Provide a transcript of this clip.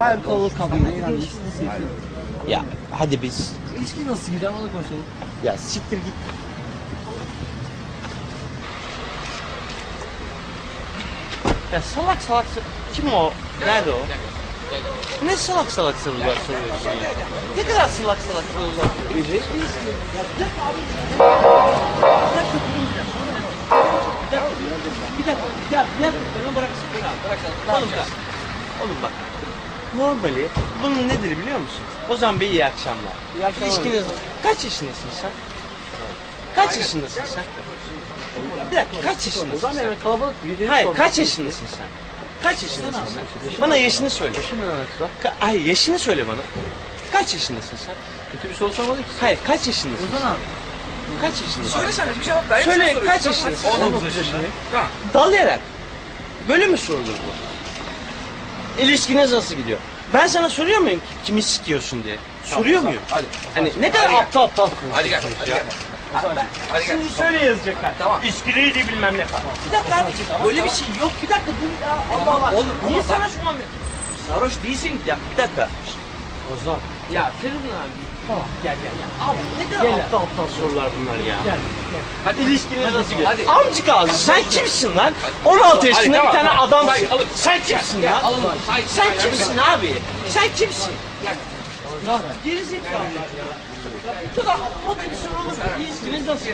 Ben kalabalık kaldım. Ya hadi biz. İlişki nasıl gider onu konuşalım. Ya siktir git. Ya salak salak kim o? Nerede o? Ne salak salak sorular soruyorsun ya? Ne kadar salak salak sorular soruyorsun? Bir dakika, bir dakika, bir dakika, beni bıraksın, beni al, bıraksana. Oğlum bak, oğlum bak. Normali, bunun nedir biliyor musun? Ozan Bey iyi akşamlar. İyi akşamlar. İlişkiniz, kaç yaşındasın sen? Kaç yaşındasın sen? Bir dakika, kaç yaşındasın Ozan? Bey kalabalık birileri Hayır, kaç yaşındasın sen? Kaç yaşındasın sen? Bana yaşını söyle. Lan? Ka- Hayır, yaşını söyle bana. Kaç yaşındasın sen? Kötü bir soru sormadı ki. Hayır, kaç yaşındasın? Ozan abi. Kaç yaşındasın? Söylesene bir cevap ver. Söyle, kaç yaşındasın? 19 yaşındayım. Dalayarak. Böyle mi sorulur bu? İlişkiniz nasıl gidiyor? Ben sana soruyor muyum ki kimi sikiyorsun diye? Soruyor muyum? Hadi. Hani ne kadar aptal aptal Hadi gel. Hadi gel. Hadi gel. Şimdi şöyle yazacaklar. Tamam. İlişkiliydi bilmem ne falan. Bir dakika abicim böyle bir şey yok. Bir dakika dur ya. Allah Allah. Oğlum, Niye tamam. sana şu an... Sarhoş değilsin ya. Bir dakika. Ozan. Ya Feridun abi. Tamam gel gel gel. Abi ne kadar aptal aptal sorular bunlar ya. Gel. Hadi ilişkiniz nasıl gidiyor? Hadi. Amcık ağzı sen kimsin lan? 16 yaşında bir tane tamam. adam. Hayır, alın. Sen kimsin lan? Sen kimsin abi? Sen kimsin? Geri zekalı. Bu soru olur mu? İlişkiniz nasıl?